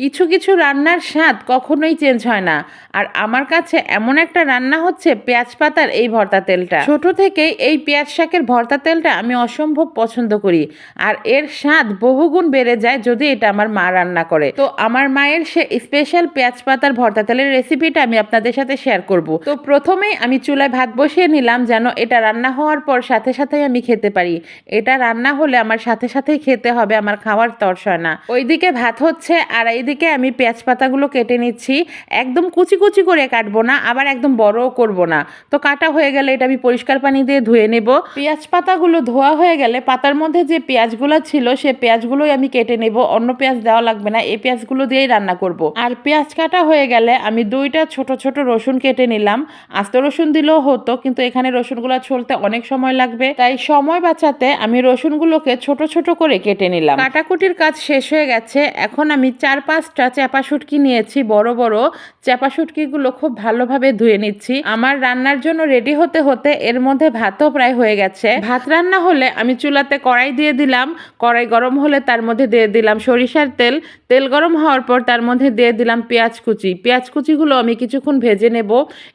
কিছু কিছু রান্নার স্বাদ কখনোই চেঞ্জ হয় না। আর আমার কাছে এমন একটা রান্না হচ্ছে পেঁয়াজ পাতার এই ভর্তা তেলটা। ছোট থেকেই এই পেঁয়াজ শাকের ভর্তা তেলটা আমি অসম্ভব পছন্দ করি। আর এর স্বাদ বহুগুণ বেড়ে যায় যদি এটা আমার মা রান্না করে। তো আমার মায়ের সে স্পেশাল পেঁয়াজ পাতার ভর্তা তেলের রেসিপিটা আমি আপনাদের সাথে শেয়ার করব। তো প্রথমেই আমি চুলায় ভাত বসিয়ে নিলাম যেন এটা রান্না হওয়ার পর সাথে সাথেই আমি খেতে পারি। এটা রান্না হলে আমার সাথে সাথেই খেতে হবে, আমার খাওয়ার তর্স না। ওইদিকে ভাত হচ্ছে আর এইদিকে আমি পেঁয়াজ পাতাগুলো কেটে নিচ্ছি। একদম কুচি কুচি করে কাটবো না, আবার একদম বড়ও করব না। তো কাটা হয়ে গেলে এটা আমি পরিষ্কার পানি দিয়ে ধুয়ে নেব। পেঁয়াজ পাতাগুলো ধোয়া হয়ে গেলে পাতার মধ্যে যে পেঁয়াজগুলো ছিল, সে পেঁয়াজগুলোই আমি কেটে নেব। অন্য পেঁয়াজ দেওয়া লাগবে না, এই পেঁয়াজগুলো দিয়েই রান্না করব। আর পেঁয়াজ কাটা হয়ে গেলে আমি দুইটা ছোট ছোট রসুন কেটে নিলাম। আস্ত রসুন দিলেও হতো, কিন্তু এখানে রসুনগুলো ছলতে অনেক সময় লাগবে। তাই সময় বাঁচাতে আমি রসুনগুলোকে ছোট ছোট করে কেটে নিলাম। কাটাকুটির কাজ শেষ হয়ে গেছে। এখন আমি চার পাঁচটা চাপা শুটকি নিয়েছি, বড় বড় চাপা শুটকিগুলো খুব ভালোভাবে ধুয়ে নিচ্ছি। আমার রান্নার জন্য রেডি হতে হতে এর মধ্যে ভাতও প্রায় হয়ে গেছে। ভাত রান্না হলে আমি চুলাতে কড়াই দিয়ে দিলাম, কড়াই গরম হলে তার মধ্যে দিয়ে দিলাম সরিষার তেল। তেল গরম হওয়ার পর তার মধ্যে দিয়ে দিলাম পেঁয়াজ কুচি। পেঁয়াজ কুচিগুলো আমি কিছুক্ষণ ভেজে নেব।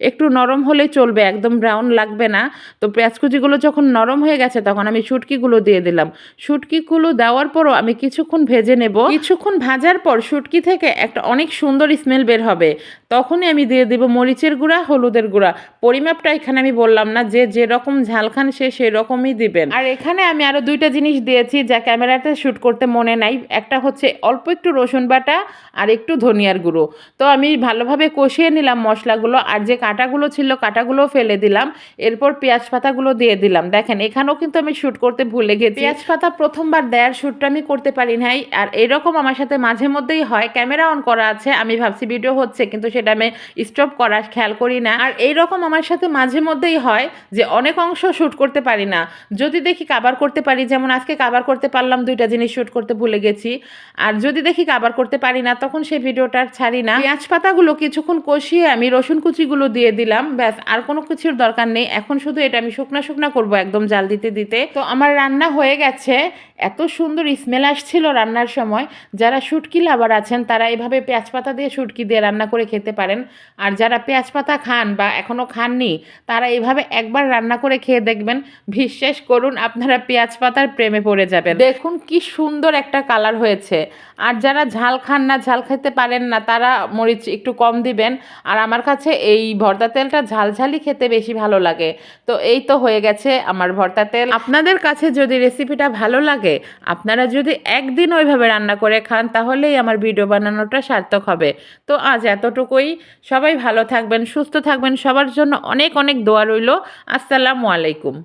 একটু নরম হলেই চলবে, একদম ব্রাউন লাগবে না। তো পেঁয়াজ কুচিগুলো যখন নরম হয়ে গেছে তখন আমি শুটকিগুলো দিয়ে দিলাম। শুটকিগুলো দেওয়ার পরও আমি কিছুক্ষণ ভেজে নেব। কিছুক্ষণ ভাজার পর শুটকি থেকে একটা অনেক সুন্দর স্মেল বের হবে। তখনই আমি দিয়ে দেব মরিচের গুঁড়া, হলুদের গুঁড়া। পরিমাপটা এখানে আমি বললাম না, যে যেরকম ঝাল খান সে সেরকমই দিবেন। আর এখানে আমি আরও দুইটা জিনিস দিয়েছি যা ক্যামেরাতে শ্যুট করতে মনে নাই। একটা হচ্ছে অল্প একটু রসুন বাটা আর একটু ধনিয়ার গুঁড়ো। তো আমি ভালোভাবে কষিয়ে নিলাম মশলাগুলো আর যে কাঁটাগুলো ছিল কাঁটাগুলো ফেলে দিলাম। এরপর পেঁয়াজ পাতাগুলো দিয়ে দিলাম। দেখেন, এখানেও কিন্তু আমি শ্যুট করতে ভুলে গেছি। পেঁয়াজ পাতা প্রথমবার দেয়ার শ্যুটটা আমি করতে পারি নাই। আর এরকম আমার সাথে মাঝে মধ্যেই হয়। ক্যামেরা অন করা আছে, আমি ভাবছি ভিডিও হচ্ছে, কিন্তু সেটা আমি স্টপ করা খেয়াল করি না। আর এইরকম আমার সাথে মাঝে মধ্যেই হয় যে অনেক অংশ শ্যুট করতে পারি না। যদি দেখি কাবার করতে পারি, যেমন আজকে কাবার করতে পারলাম, দুইটা জিনিস শ্যুট করতে ভুলে গেছি। আর যদি দেখি কাবার করতে পারি না, তখন সেই ভিডিওটা ছাড়ি না। পেঁয়াজ পাতাগুলো কিছুক্ষণ কষিয়ে আমি রসুন কুচিগুলো দিয়ে দিলাম, ব্যাস, আর কোনো কিছুর দরকার নেই। এখন শুধু এটা আমি শুকনা শুকনা করব একদম জাল দিতে দিতে। তো আমার রান্না হয়ে গেছে। এত সুন্দর স্মেল আসছিল রান্নার সময়। যারা শুটকি লাভার আছেন, তারা এভাবে পেঁয়াজ পাতা দিয়ে শুটকি দিয়ে রান্না করে খেতে পারেন। আর যারা পেঁয়াজ পাতা খান বা এখনও খাননি, তারা এভাবে একবার রান্না করে খেয়ে দেখবেন। বিশ্বাস করুন, আপনারা পেঁয়াজ পাতার প্রেমে পড়ে যাবেন। দেখুন কি সুন্দর একটা কালার হয়েছে। আর যারা ঝাল খান না, ঝাল খেতে পারেন না, তারা মরিচ একটু কম দিবেন। আর আমার কাছে এই ভর্তা তেলটা ঝালঝালি খেতে বেশি ভালো লাগে। তো এই তো হয়ে গেছে আমার ভর্তা তেল। আপনাদের কাছে যদি রেসিপিটা ভালো লাগে, আপনারা যদি একদিন ওইভাবে রান্না করে খান, তাহলেই আমার ভিডিও বানানোটা সার্থক হবে। তো আজ এতটুকুই। সবাই ভালো থাকবেন, সুস্থ থাকবেন। সবার জন্য অনেক অনেক দোয়া রইল। আসসালামু আলাইকুম।